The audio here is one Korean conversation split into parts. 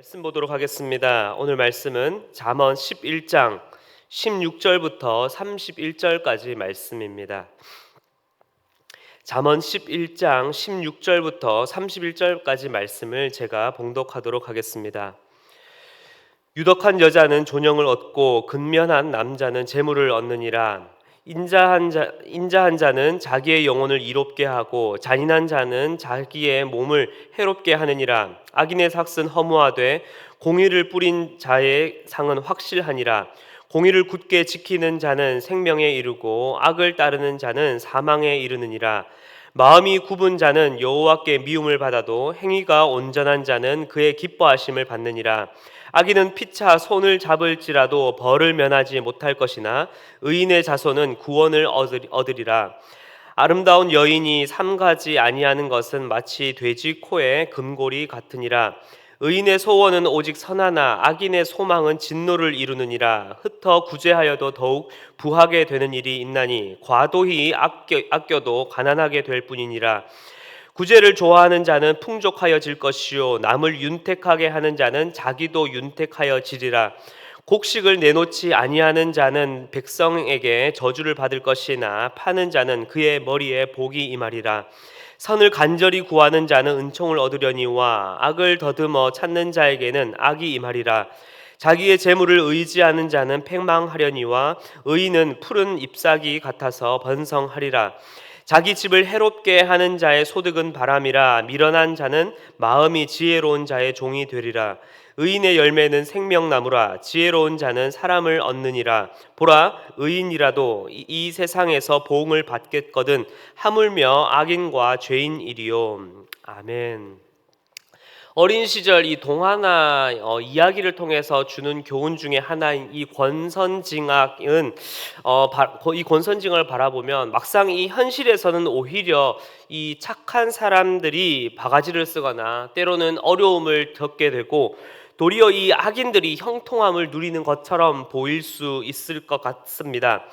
말씀 보도록 하겠습니다. 오늘 말씀은 잠언 11장 16절부터 31절까지 말씀입니다. 잠언 11장 16절부터 31절까지 말씀을 제가 봉독하도록 하겠습니다. 유덕한 여자는 존영을 얻고 근면한 남자는 재물을 얻느니라. 인자한 자 인자한 자는 자기의 영혼을 이롭게 하고 잔인한 자는 자기의 몸을 해롭게 하느니라. 악인의 삭은 허무하되 공의를 뿌린 자의 상은 확실하니라. 공의를 굳게 지키는 자는 생명에 이르고 악을 따르는 자는 사망에 이르느니라. 마음이 굽은 자는 여호와께 미움을 받아도 행위가 온전한 자는 그의 기뻐하심을 받느니라. 악인은 피차 손을 잡을지라도 벌을 면하지 못할 것이나 의인의 자손은 구원을 얻으리라. 아름다운 여인이 삼가지 아니하는 것은 마치 돼지 코에 금골이 같으니라. 의인의 소원은 오직 선하나 악인의 소망은 진노를 이루느니라. 흩어 구제하여도 더욱 부하게 되는 일이 있나니 과도히 아껴, 아껴도 가난하게 될 뿐이니라. 구제를 좋아하는 자는 풍족하여질 것이요 남을 윤택하게 하는 자는 자기도 윤택하여지리라. 곡식을 내놓지 아니하는 자는 백성에게 저주를 받을 것이나 파는 자는 그의 머리에 복이 임하리라. 선을 간절히 구하는 자는 은총을 얻으려니와 악을 더듬어 찾는 자에게는 악이 임하리라. 자기의 재물을 의지하는 자는 패망하려니와 의인은 푸른 잎사귀 같아서 번성하리라. 자기 집을 해롭게 하는 자의 소득은 바람이라 미련한 자는 마음이 지혜로운 자의 종이 되리라. 의인의 열매는 생명나무라. 지혜로운 자는 사람을 얻느니라. 보라 의인이라도 이, 이 세상에서 보응을 받겠거든 하물며 악인과 죄인이리요. 아멘. 어린 시절 이 동화나 어, 이야기를 통해서 주는 교훈 중에 하나인 이 권선징악은 어, 바, 이 권선징악을 바라보면 막상 이 현실에서는 오히려 이 착한 사람들이 바가지를 쓰거나 때로는 어려움을 겪게 되고 도리어 이 악인들이 형통함을 누리는 것처럼 보일 수 있을 것 같습니다.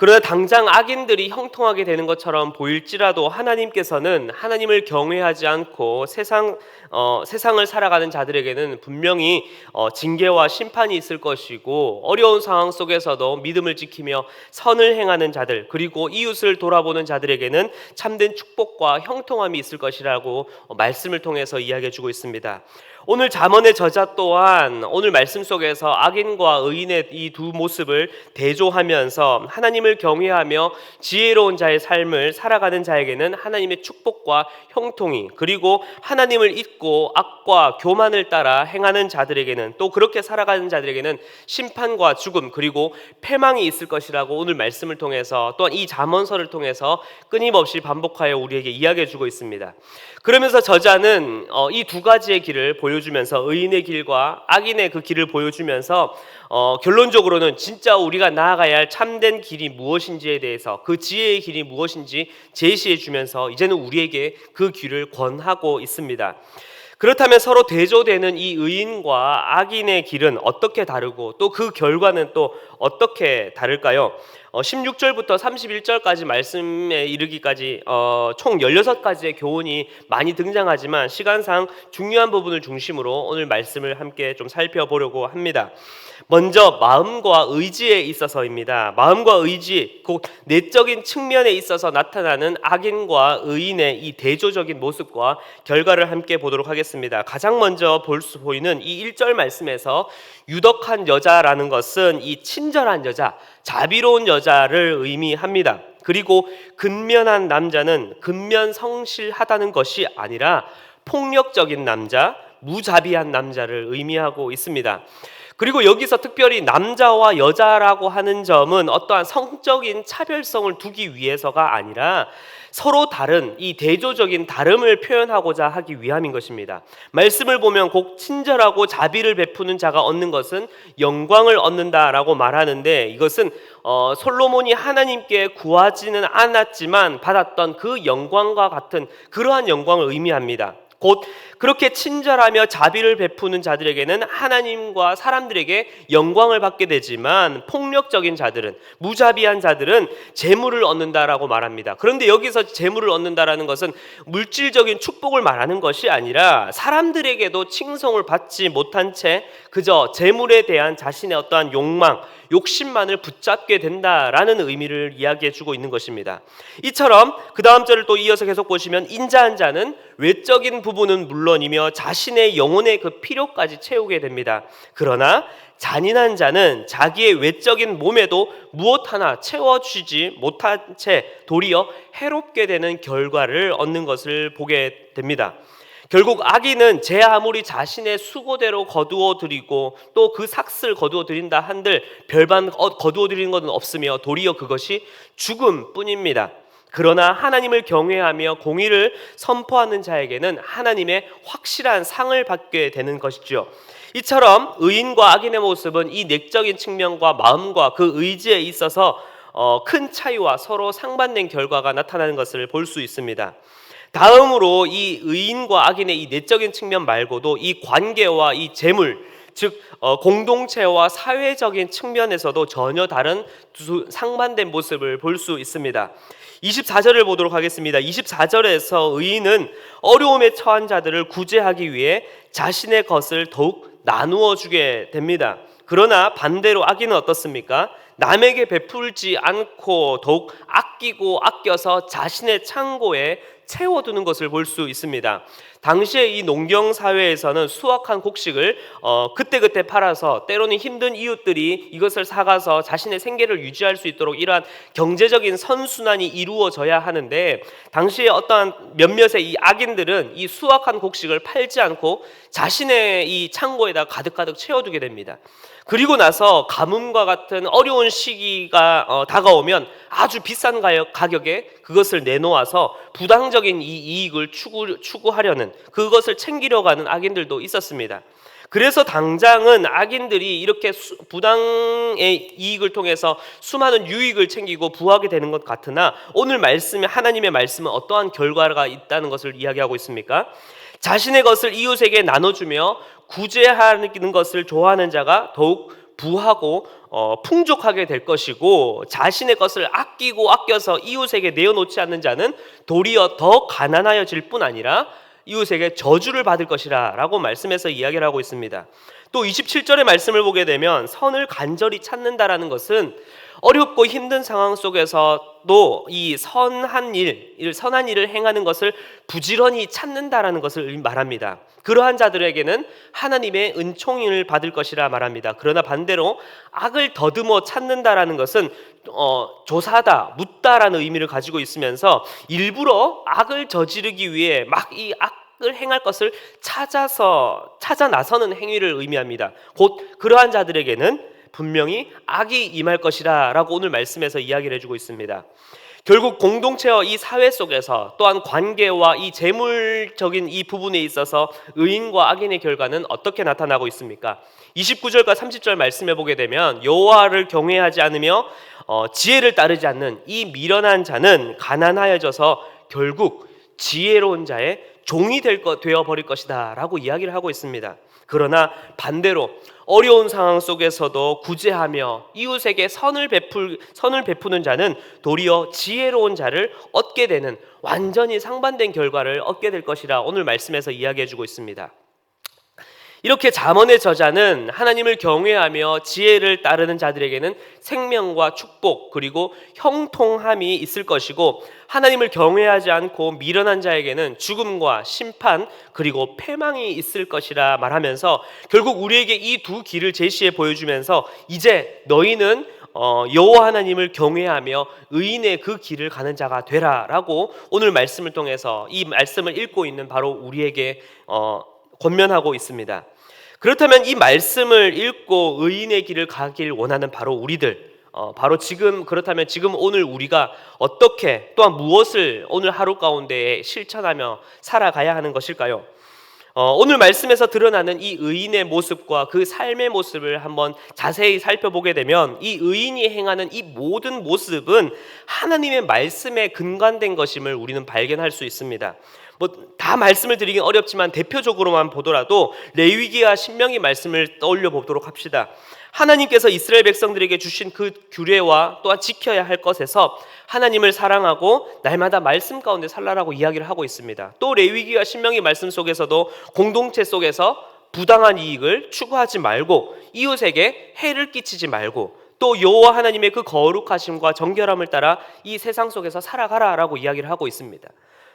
그러나 당장 악인들이 형통하게 되는 것처럼 보일지라도 하나님께서는 하나님을 경외하지 않고 세상 어, 세상을 살아가는 자들에게는 분명히 어, 징계와 심판이 있을 것이고 어려운 상황 속에서도 믿음을 지키며 선을 행하는 자들 그리고 이웃을 돌아보는 자들에게는 참된 축복과 형통함이 있을 것이라고 어, 말씀을 통해서 이야기해 주고 있습니다. 오늘 잠언의 저자 또한 오늘 말씀 속에서 악인과 의인의 이 두 모습을 대조하면서 하나님을 경외하며 지혜로운 자의 삶을 살아가는 자에게는 하나님의 축복과 형통이 그리고 하나님을 잊고 악과 교만을 따라 행하는 자들에게는 또 그렇게 살아가는 자들에게는 심판과 죽음 그리고 패망이 있을 것이라고 오늘 말씀을 통해서 또한 이 잠언서를 통해서 끊임없이 반복하여 우리에게 이야기해 주고 있습니다. 그러면서 저자는 어, 이두 가지의 길을 보여주면서 의인의 길과 악인의 그 길을 보여주면서 어, 결론적으로는 진짜 우리가 나아가야 할 참된 길이 무엇인지에 대해서 그 지혜의 길이 무엇인지 제시해 주면서 이제는 우리에게 그 길을 권하고 있습니다. 그렇다면 서로 대조되는 이 의인과 악인의 길은 어떻게 다르고 또 그 결과는 또 어떻게 다를까요? 16절부터 어, 31절까지 말씀에 이르기까지 어, 총 16가지의 교훈이 많이 등장하지만 시간상 중요한 부분을 중심으로 오늘 말씀을 함께 좀 살펴보려고 합니다. 먼저 마음과 의지에 있어서입니다. 마음과 의지, 곧 내적인 측면에 있어서 나타나는 악인과 의인의 이 대조적인 모습과 결과를 함께 보도록 하겠습니다. 가장 먼저 볼 수 보이는 이 1절 말씀에서 유덕한 여자라는 것은 이 친절한 여자, 자비로운 여자를 의미합니다. 그리고 근면한 남자는 근면 성실하다는 것이 아니라 폭력적인 남자, 무자비한 남자를 의미하고 있습니다. 그리고 여기서 특별히 남자와 여자라고 하는 점은 어떠한 성적인 차별성을 두기 위해서가 아니라 서로 다른 이 대조적인 다름을 표현하고자 하기 위함인 것입니다. 말씀을 보면 꼭 친절하고 자비를 베푸는 자가 얻는 것은 영광을 얻는다라고 말하는데 이것은 어, 솔로몬이 하나님께 구하지는 않았지만 받았던 그 영광과 같은 그러한 영광을 의미합니다. 곧 그렇게 친절하며 자비를 베푸는 자들에게는 하나님과 사람들에게 영광을 받게 되지만 폭력적인 자들은 무자비한 자들은 재물을 얻는다라고 말합니다. 그런데 여기서 재물을 얻는다라는 것은 물질적인 축복을 말하는 것이 아니라 사람들에게도 칭송을 받지 못한 채 그저 재물에 대한 자신의 어떠한 욕망, 욕심만을 붙잡게 된다라는 의미를 이야기해 주고 있는 것입니다. 이처럼 그 다음 절을 또 이어서 계속 보시면 인자한 자는 외적인 부분은 물론이며 자신의 영혼의 그 필요까지 채우게 됩니다. 그러나 잔인한 자는 자기의 외적인 몸에도 무엇 하나 채워주지 못한 채 도리어 해롭게 되는 결과를 얻는 것을 보게 됩니다. 결국 악인은 제 아무리 자신의 수고대로 거두어 드리고 또 그 삭슬 거두어 드린다 한들 별반 어- 거두어 드리는 것은 없으며 도리어 그것이 죽음뿐입니다. 그러나 하나님을 경외하며 공의를 선포하는 자에게는 하나님의 확실한 상을 받게 되는 것이죠. 이처럼 의인과 악인의 모습은 이 내적인 측면과 마음과 그 의지에 있어서 어, 큰 차이와 서로 상반된 결과가 나타나는 것을 볼 수 있습니다. 다음으로 이 의인과 악인의 이 내적인 측면 말고도 이 관계와 이 재물 즉 어, 공동체와 사회적인 측면에서도 전혀 다른 두 상반된 모습을 볼 수 있습니다. 24절을 보도록 하겠습니다. 24절에서 의인은 어려움에 처한 자들을 구제하기 위해 자신의 것을 더욱 나누어 주게 됩니다. 그러나 반대로 악인은 어떻습니까? 남에게 베풀지 않고 더욱 아끼고 아껴서 자신의 창고에 채워두는 것을 볼 수 있습니다. 당시에 이 농경 사회에서는 수확한 곡식을 어, 그때그때 팔아서 때로는 힘든 이웃들이 이것을 사가서 자신의 생계를 유지할 수 있도록 이러한 경제적인 선순환이 이루어져야 하는데 당시에 어떠한 몇몇의 이 악인들은 이 수확한 곡식을 팔지 않고 자신의 이 창고에다 가득가득 채워두게 됩니다. 그리고 나서 가뭄과 같은 어려운 시기가 어, 다가오면 아주 비싼 가격, 가격에 그것을 내놓아서 부당적인 이 이익을 추구, 추구하려는 그것을 챙기려고 하는 악인들도 있었습니다. 그래서 당장은 악인들이 이렇게 수, 부당의 이익을 통해서 수많은 유익을 챙기고 부하게 되는 것 같으나 오늘 말씀에 하나님의 말씀은 어떠한 결과가 있다는 것을 이야기하고 있습니까? 자신의 것을 이웃에게 나눠주며 구제하는 것을 좋아하는 자가 더욱 부하고 어, 풍족하게 될 것이고 자신의 것을 아끼고 아껴서 이웃에게 내어놓지 않는 자는 도리어 더 가난하여질 뿐 아니라 이웃에게 저주를 받을 것이라라고 말씀해서 이야기를 하고 있습니다. 또 27절의 말씀을 보게 되면 선을 간절히 찾는다라는 것은 어렵고 힘든 상황 속에서도 이 선한 일, 일, 선한 일을 행하는 것을 부지런히 찾는다라는 것을 말합니다. 그러한 자들에게는 하나님의 은총을 받을 것이라 말합니다. 그러나 반대로 악을 더듬어 찾는다라는 것은 어, 조사다, 묻다라는 의미를 가지고 있으면서 일부러 악을 저지르기 위해 막 이 악 을 행할 것을 찾아서 찾아 나서는 행위를 의미합니다. 곧 그러한 자들에게는 분명히 악이 임할 것이라라고 오늘 말씀에서 이야기를 해주고 있습니다. 결국 공동체와 이 사회 속에서 또한 관계와 이 재물적인 이 부분에 있어서 의인과 악인의 결과는 어떻게 나타나고 있습니까? 29절과 30절 말씀해 보게 되면 여호와를 경외하지 않으며 어, 지혜를 따르지 않는 이 미련한 자는 가난하여져서 결국 지혜로운 자의 종이 될 것 되어 버릴 것이다 라고 이야기를 하고 있습니다. 그러나 반대로 어려운 상황 속에서도 구제하며 이웃에게 선을 베풀 선을 베푸는 자는 도리어 지혜로운 자를 얻게 되는 완전히 상반된 결과를 얻게 될 것이라 오늘 말씀에서 이야기해 주고 있습니다. 이렇게 잠언의 저자는 하나님을 경외하며 지혜를 따르는 자들에게는 생명과 축복 그리고 형통함이 있을 것이고 하나님을 경외하지 않고 미련한 자에게는 죽음과 심판 그리고 패망이 있을 것이라 말하면서 결국 우리에게 이 두 길을 제시해 보여주면서 이제 너희는 어, 여호와 하나님을 경외하며 의인의 그 길을 가는 자가 되라라고 오늘 말씀을 통해서 이 말씀을 읽고 있는 바로 우리에게 어, 권면하고 있습니다. 그렇다면 이 말씀을 읽고 의인의 길을 가길 원하는 바로 우리들, 어, 바로 지금 그렇다면 지금 오늘 우리가 어떻게 또한 무엇을 오늘 하루 가운데 실천하며 살아가야 하는 것일까요? 어, 오늘 말씀에서 드러나는 이 의인의 모습과 그 삶의 모습을 한번 자세히 살펴보게 되면 이 의인이 행하는 이 모든 모습은 하나님의 말씀에 근간된 것임을 우리는 발견할 수 있습니다. 뭐 다 말씀을 드리긴 어렵지만 대표적으로만 보더라도 레위기와 신명기 말씀을 떠올려 보도록 합시다. 하나님께서 이스라엘 백성들에게 주신 그 규례와 또한 지켜야 할 것에서 하나님을 사랑하고 날마다 말씀 가운데 살라라고 이야기를 하고 있습니다. 또 레위기와 신명기 말씀 속에서도 공동체 속에서 부당한 이익을 추구하지 말고 이웃에게 해를 끼치지 말고 또 여호와 하나님의 그 거룩하심과 정결함을 따라 이 세상 속에서 살아가라라고 이야기를 하고 있습니다.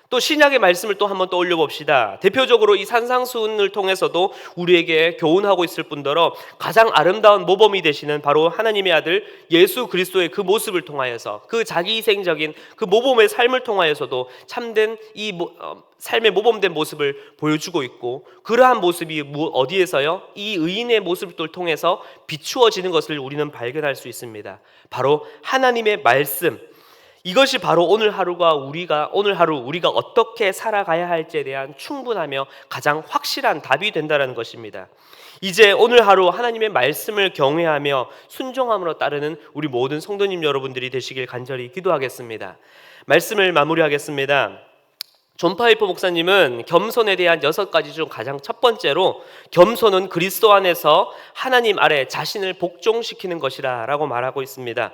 또 신약의 말씀을 또 한번 떠올려 봅시다. 대표적으로 이 산상수훈을 통해서도 우리에게 교훈하고 있을 뿐더러 가장 아름다운 모범이 되시는 바로 하나님의 아들 예수 그리스도의 그 모습을 통하여서 그 자기 희생적인 그 모범의 삶을 통하여서도 참된 이 모- 어, 삶의 모범된 모습을 보여주고 있고 그러한 모습이 무- 어디에서요? 이 의인의 모습을 통해서 비추어지는 것을 우리는 발견할 수 있습니다. 바로 하나님의 말씀 이것이 바로 오늘 하루가 우리가 오늘 하루 우리가 어떻게 살아가야 할지에 대한 충분하며 가장 확실한 답이 된다는 것입니다. 이제 오늘 하루 하나님의 말씀을 경외하며 순종함으로 따르는 우리 모든 성도님 여러분들이 되시길 간절히 기도하겠습니다. 말씀을 마무리하겠습니다. 존 파이퍼 목사님은 겸손에 대한 여섯 가지 중 가장 첫 번째로 겸손은 그리스도 안에서 하나님 아래 자신을 복종시키는 것이라라고 말하고 있습니다.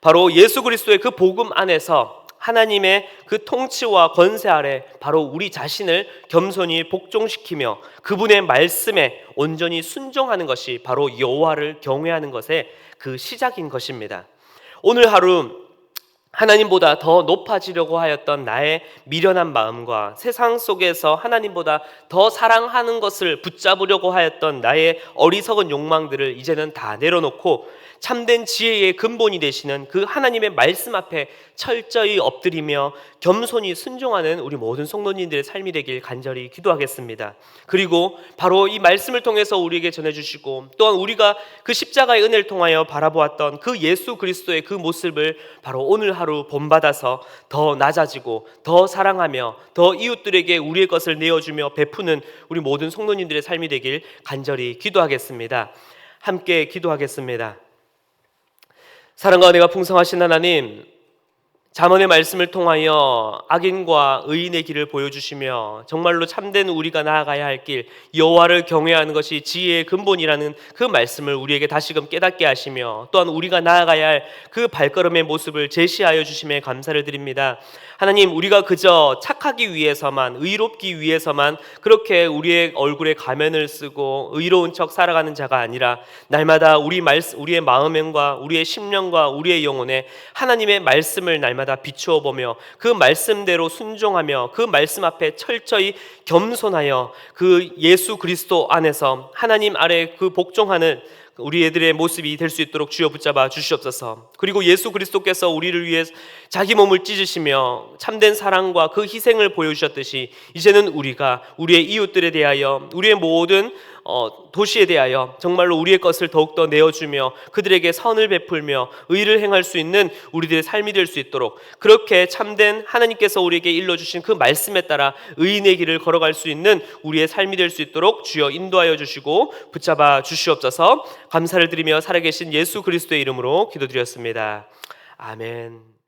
바로 예수 그리스도의 그 복음 안에서 하나님의 그 통치와 권세 아래 바로 우리 자신을 겸손히 복종시키며 그분의 말씀에 온전히 순종하는 것이 바로 여호와를 경외하는 것의 그 시작인 것입니다. 오늘 하루 하나님보다 더 높아지려고 하였던 나의 미련한 마음과 세상 속에서 하나님보다 더 사랑하는 것을 붙잡으려고 하였던 나의 어리석은 욕망들을 이제는 다 내려놓고 참된 지혜의 근본이 되시는 그 하나님의 말씀 앞에 철저히 엎드리며 겸손히 순종하는 우리 모든 성도님들의 삶이 되길 간절히 기도하겠습니다. 그리고 바로 이 말씀을 통해서 우리에게 전해주시고 또한 우리가 그 십자가의 은혜를 통하여 바라보았던 그 예수 그리스도의 그 모습을 바로 오늘 하루 본받아서 더 낮아지고 더 사랑하며 더 이웃들에게 우리의 것을 내어주며 베푸는 우리 모든 성도님들의 삶이 되길 간절히 기도하겠습니다. 함께 기도하겠습니다. 사랑과 은혜가 풍성하신 하나님, 잠언의 말씀을 통하여 악인과 의인의 길을 보여주시며 정말로 참된 우리가 나아가야 할 길 여호와를 경외하는 것이 지혜의 근본이라는 그 말씀을 우리에게 다시금 깨닫게 하시며 또한 우리가 나아가야 할 그 발걸음의 모습을 제시하여 주심에 감사를 드립니다. 하나님 우리가 그저 착하기 위해서만 의롭기 위해서만 그렇게 우리의 얼굴에 가면을 쓰고 의로운 척 살아가는 자가 아니라 날마다 우리 말 우리의 마음과 우리의 심령과 우리의 영혼에 하나님의 말씀을 날마다 비추어 보며 그 말씀대로 순종하며 그 말씀 앞에 철저히 겸손하여 그 예수 그리스도 안에서 하나님 아래 그 복종하는 우리 애들의 모습이 될 수 있도록 주여 붙잡아 주시옵소서. 그리고 예수 그리스도께서 우리를 위해 자기 몸을 찢으시며 참된 사랑과 그 희생을 보여주셨듯이 이제는 우리가 우리의 이웃들에 대하여 우리의 모든 어, 도시에 대하여 정말로 우리의 것을 더욱더 내어주며 그들에게 선을 베풀며 의를 행할 수 있는 우리들의 삶이 될 수 있도록 그렇게 참된 하나님께서 우리에게 일러주신 그 말씀에 따라 의인의 길을 걸어갈 수 있는 우리의 삶이 될 수 있도록 주여 인도하여 주시고 붙잡아 주시옵소서 감사를 드리며 살아계신 예수 그리스도의 이름으로 기도드렸습니다. 아멘.